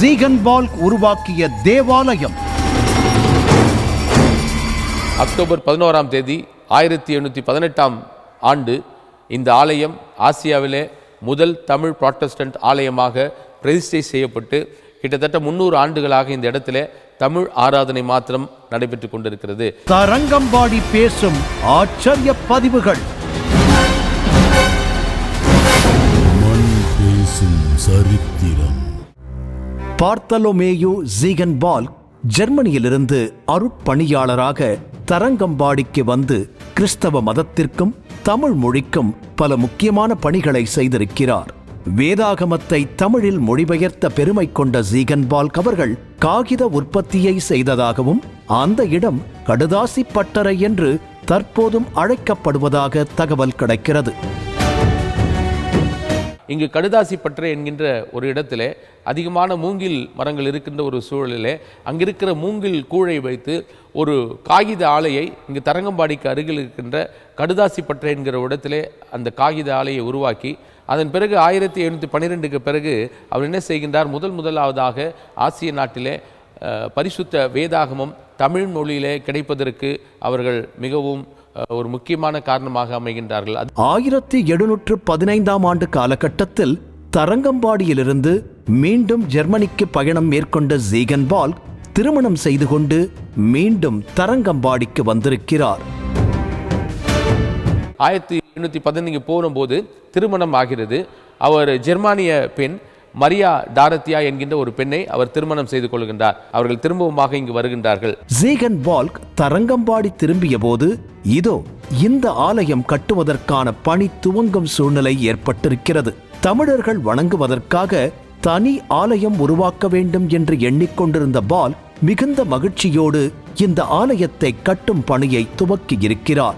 ஜீகன்பால்க் உருவாக்கிய தேவாலயம். அக்டோபர் பதினோராம் தேதி ஆயிரத்தி எண்ணூற்றி பதினெட்டாம் ஆண்டு இந்த ஆலயம் ஆசியாவிலே முதல் தமிழ் புராட்டஸ்டன்ட் ஆலயமாக பிரதிஷ்டை செய்யப்பட்டு கிட்டத்தட்ட முந்நூறு ஆண்டுகளாக இந்த இடத்திலே தமிழ் ஆராதனை மாத்திரம் நடைபெற்று கொண்டிருக்கிறது. தரங்கம்பாடி பேசும் ஆச்சரிய பதிவுகள். சரித்திரம். பார்த்தலோமேயு ஜீகன்பால்க் ஜெர்மனியிலிருந்து அருட்பணியாளராக தரங்கம்பாடிக்கு வந்து கிறிஸ்தவ மதத்திற்கும் தமிழ் மொழிக்கும் பல முக்கியமான பணிகளை செய்திருக்கிறார். வேதாகமத்தை தமிழில் மொழிபெயர்த்த பெருமை கொண்ட ஜீகன்பால்க் அவர்கள் காகித உற்பத்தியை செய்ததாகவும் அந்த இடம் கடுதாசி பட்டறை என்று தற்போதும் அழைக்கப்படுவதாக தகவல் கிடைக்கிறது. இங்கு கடுதாசி பற்றை என்கின்ற ஒரு இடத்திலே அதிகமான மூங்கில் மரங்கள் இருக்கின்ற ஒரு சூழலிலே அங்கிருக்கிற மூங்கில் கூழை வைத்து ஒரு காகித ஆலையை இங்கு தரங்கம்பாடிக்கு அருகில் இருக்கின்ற கடுதாசி பற்றை என்கிற இடத்திலே அந்த காகித ஆலையை உருவாக்கி அதன் பிறகு ஆயிரத்தி எழுநூற்றி பன்னிரெண்டுக்கு பிறகு அவர் என்ன செய்கின்றார்? முதல் முதலாவதாக ஆசிய நாட்டிலே பரிசுத்த வேதாகமம் தமிழ் மொழியிலே கிடைப்பதற்கு அவர்கள் மிகவும் ஒரு முக்கியமான காரணமாக அமைகின்றார்கள். ஆயிரத்தி எழுநூற்று பதினைந்தாம் ஆண்டு காலகட்டத்தில் தரங்கம்பாடியிலிருந்து மீண்டும் ஜெர்மனிக்கு பயணம் மேற்கொண்ட ஜீகன்பால் திருமணம் செய்து கொண்டு மீண்டும் தரங்கம்பாடிக்கு வந்திருக்கிறார். ஆயிரத்தி எண்ணூற்றி பதினஞ்சு போகும்போது திருமணம் ஆகிறது. அவர் ஜெர்மானிய பெண் மரியா டாரத்தியா என்கின்ற ஒரு பெண்ணை அவர் திருமணம் செய்து கொள்கின்றார். அவர்கள் திரும்பவுமாக இங்கு வருகின்றார்கள். ஜீகன் வால்க் தரங்கம்பாடி திரும்பிய போது இதோ இந்த ஆலயம் கட்டுவதற்கான பணி துவங்கும் சூழ்நிலை ஏற்பட்டிருக்கிறது. தமிழர்கள் வணங்குவதற்காக தனி ஆலயம் உருவாக்க வேண்டும் என்று எண்ணிக்கொண்டிருந்த பால் மிகுந்த மகிழ்ச்சியோடு இந்த ஆலயத்தை கட்டும் பணியை துவக்கி இருக்கிறார்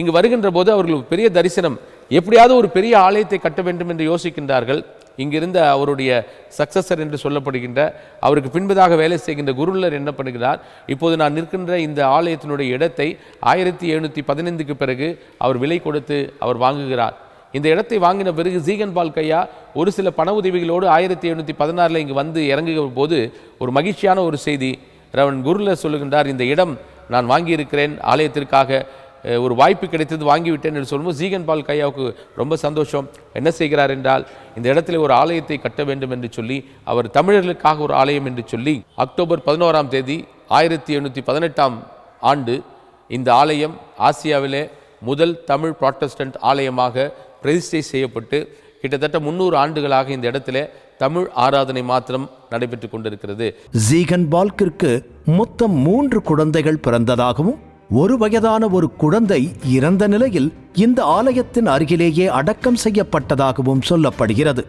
இங்கு வருகின்ற போது அவர்களுக்கு பெரிய தரிசனம். எப்படியாவது ஒரு பெரிய ஆலயத்தை கட்ட வேண்டும் என்று யோசிக்கின்றார்கள். இங்கிருந்த அவருடைய சக்சஸர் என்று சொல்லப்படுகின்ற அவருக்கு பின்பதாக வேலை செய்கின்ற குருலர் என்ன பண்ணுகிறார்? இப்போது நான் நிற்கின்ற இந்த ஆலயத்தினுடைய இடத்தை ஆயிரத்தி எழுநூற்றி பதினைந்துக்கு பிறகு அவர் விலை கொடுத்து அவர் வாங்குகிறார். இந்த இடத்தை வாங்கின பிறகு ஜீகன் பால் கையா ஒரு சில பண உதவிகளோடு ஆயிரத்தி எழுநூற்றி பதினாறில் இங்கு வந்து இறங்குகிற போது ஒரு மகிழ்ச்சியான ஒரு செய்தி. ரவன் குருலர் சொல்லுகின்றார் இந்த இடம் நான் வாங்கியிருக்கிறேன். ஆலயத்திற்காக ஒரு வாய்ப்பு கிடைத்தது வாங்கிவிட்டேன் என்று சொல்லும்போது ஜீகன் பால் கையாவுக்கு ரொம்ப சந்தோஷம். என்ன செய்கிறார் என்றால் இந்த இடத்துல ஒரு ஆலயத்தை கட்ட வேண்டும் என்று சொல்லி அவர் தமிழர்களுக்காக ஒரு ஆலயம் என்று சொல்லி அக்டோபர் பதினோராம் தேதி ஆயிரத்தி எண்ணூற்றி பதினெட்டாம் ஆண்டு இந்த ஆலயம் ஆசியாவிலே முதல் தமிழ் ப்ராட்டஸ்டன்ட் ஆலயமாக பிரதிஷ்டை செய்யப்பட்டு கிட்டத்தட்ட முந்நூறு ஆண்டுகளாக இந்த இடத்துல தமிழ் ஆராதனை மாத்திரம் நடைபெற்று கொண்டிருக்கிறது. ஜீகன் பால்கிற்கு மொத்தம் மூன்று குழந்தைகள் பிறந்ததாகவும் ஒரு வயதான ஒரு குழந்தை இறந்த நிலையில் இந்த ஆலயத்தின் அருகிலேயே அடக்கம் செய்யப்பட்டதாகவும் சொல்லப்படுகிறது.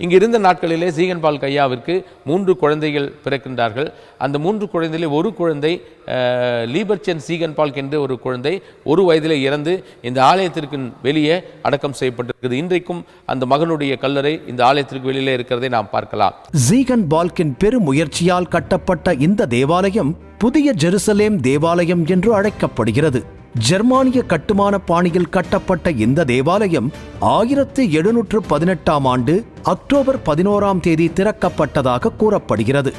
இங்கு இருந்த நாட்களிலே சீகன் பால் கையாவிற்கு மூன்று குழந்தைகள் பிறக்கின்றார்கள். அந்த மூன்று குழந்தையிலே ஒரு குழந்தை அஹ், லீபர்ச்சன் சீகன் என்ற ஒரு குழந்தை ஒரு வயதிலே இறந்து இந்த ஆலயத்திற்கு வெளியே அடக்கம் செய்யப்பட்டிருக்கிறது. இன்றைக்கும் அந்த மகனுடைய கல்லறை இந்த ஆலயத்திற்கு வெளியிலே இருக்கிறதை நாம் பார்க்கலாம். சீகன் பால்கின் பெருமுயற்சியால் கட்டப்பட்ட இந்த தேவாலயம் புதிய ஜெருசலேம் தேவாலயம் என்று அழைக்கப்படுகிறது. ஜெர்மானிய கட்டுமான பாணியில் கட்டப்பட்ட இந்த தேவாலயம் ஆயிரத்தி எழுநூற்று பதினெட்டாம் ஆண்டு அக்டோபர் பதினோராம் தேதி திறக்கப்பட்டதாக கூறப்படுகிறது.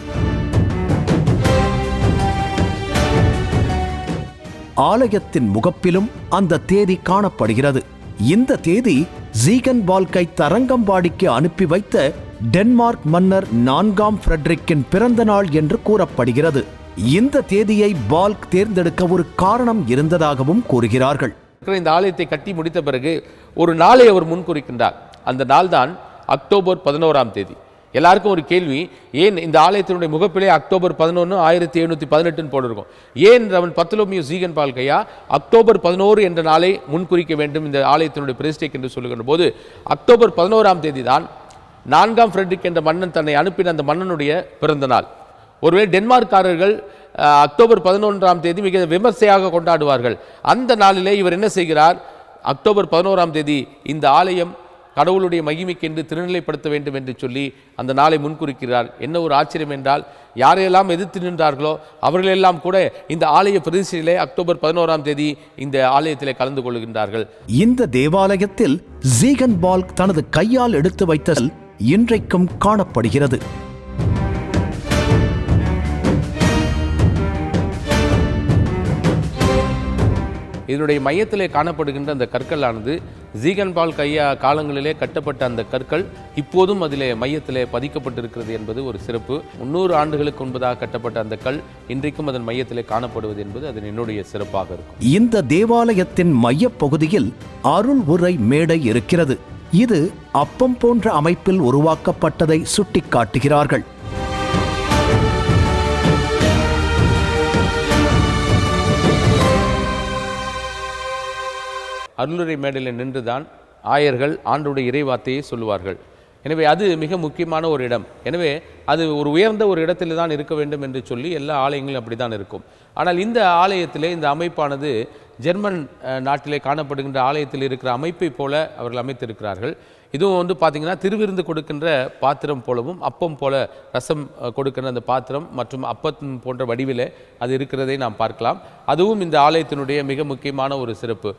ஆலயத்தின் முகப்பிலும் அந்த தேதி காணப்படுகிறது. இந்த தேதி ஜீகன் வாழ்க்கை தரங்கம்பாடிக்கு அனுப்பி வைத்த டென்மார்க் மன்னர் நான்காம் ஃப்ரெட்ரிக்கின் பிறந்த நாள் என்று கூறப்படுகிறது. இந்த தேதியை பால்க் தேர்ந்தெடுக்க ஒரு காரணம் இருந்ததாகவும் கூறுகிறார்கள். இந்த ஆலயத்தை கட்டி முடித்த பிறகு ஒரு நாளை அவர் முன்குறிக்கின்றார். அந்த நாள் தான் அக்டோபர் பதினோராம் தேதி. எல்லாருக்கும் ஒரு கேள்வி ஏன் இந்த ஆலயத்தினுடைய முகப்பிலே அக்டோபர் பதினொன்று ஆயிரத்தி எழுநூற்றி பதினெட்டுன்னு போட்டிருக்கும்? ஏன் அவன் பத்தலோமியோ சீகன் பால்கையா அக்டோபர் பதினோரு என்ற நாளை முன்குறிக்க வேண்டும் இந்த ஆலயத்தினுடைய பிரதிஷ்டைக்கு என்று சொல்லுகின்ற போது அக்டோபர் பதினோராம் தேதி தான் நான்காம் ஃப்ரெட்ரிக் என்ற மன்னன் தன்னை அனுப்பின அந்த மன்னனுடைய பிறந்த நாள். ஒருவேளை டென்மார்க்காரர்கள் அக்டோபர் பதினொன்றாம் தேதி மிக விமர்சையாக கொண்டாடுவார்கள். அந்த நாளிலே இவர் என்ன செய்கிறார்? அக்டோபர் பதினோராம் தேதி இந்த ஆலயம் கடவுளுடைய மகிமைக்கென்று திருநிலைப்படுத்த வேண்டும் என்று சொல்லி அந்த நாளை முன்குறிக்கிறார். என்ன ஒரு ஆச்சரியம் என்றால் யாரையெல்லாம் எதிர்த்து நின்றார்களோ அவர்களெல்லாம் கூட இந்த ஆலய பிரதிஷ்டையிலே அக்டோபர் பதினோராம் தேதி இந்த ஆலயத்திலே கலந்து கொள்கின்றார்கள். இந்த தேவாலயத்தில் ஜீகன் பால்க் தனது கையால் எடுத்து வைத்தல் இன்றைக்கும் காணப்படுகிறது. இதனுடைய மையத்திலே காணப்படுகின்ற அந்த கற்களானது ஜீகன்பால் கையா காலங்களிலே கட்டப்பட்ட அந்த கற்கள் இப்போதும் அதிலே மையத்திலே பதிக்கப்பட்டிருக்கிறது என்பது ஒரு சிறப்பு. முன்னூறு ஆண்டுகளுக்கு முன்பதாக கட்டப்பட்ட அந்த கல் இன்றைக்கும் அதன் மையத்திலே காணப்படுவது என்பது அதன் என்னுடைய சிறப்பாக இருக்கும். இந்த தேவாலயத்தின் மையப்பகுதியில் அருள் உரை மேடை இருக்கிறது. இது அப்பம் போன்ற அமைப்பில் உருவாக்கப்பட்டதை சுட்டிக்காட்டுகிறார்கள். அருளுரை மேடையில் நின்றுதான் ஆயர்கள் ஆண்டுடைய இறைவார்த்தையை சொல்லுவார்கள். எனவே அது மிக முக்கியமான ஒரு இடம். எனவே அது ஒரு உயர்ந்த ஒரு இடத்தில் தான் இருக்க வேண்டும் என்று சொல்லி எல்லா ஆலயங்களும் அப்படி தான் இருக்கும். ஆனால் இந்த ஆலயத்திலே இந்த அமைப்பானது ஜெர்மன் நாட்டிலே காணப்படுகின்ற ஆலயத்தில் இருக்கிற அமைப்பை போல அவர்கள் அமைத்திருக்கிறார்கள். இதுவும் வந்து பார்த்தீங்கன்னா திருவிருந்து கொடுக்கின்ற பாத்திரம் போலவும் அப்பம் போல ரசம் கொடுக்கின்ற அந்த பாத்திரம் மற்றும் அப்பம் போன்ற வடிவில் அது இருக்கிறதை நாம் பார்க்கலாம். அதுவும் இந்த ஆலயத்தினுடைய மிக முக்கியமான ஒரு சிறப்பு.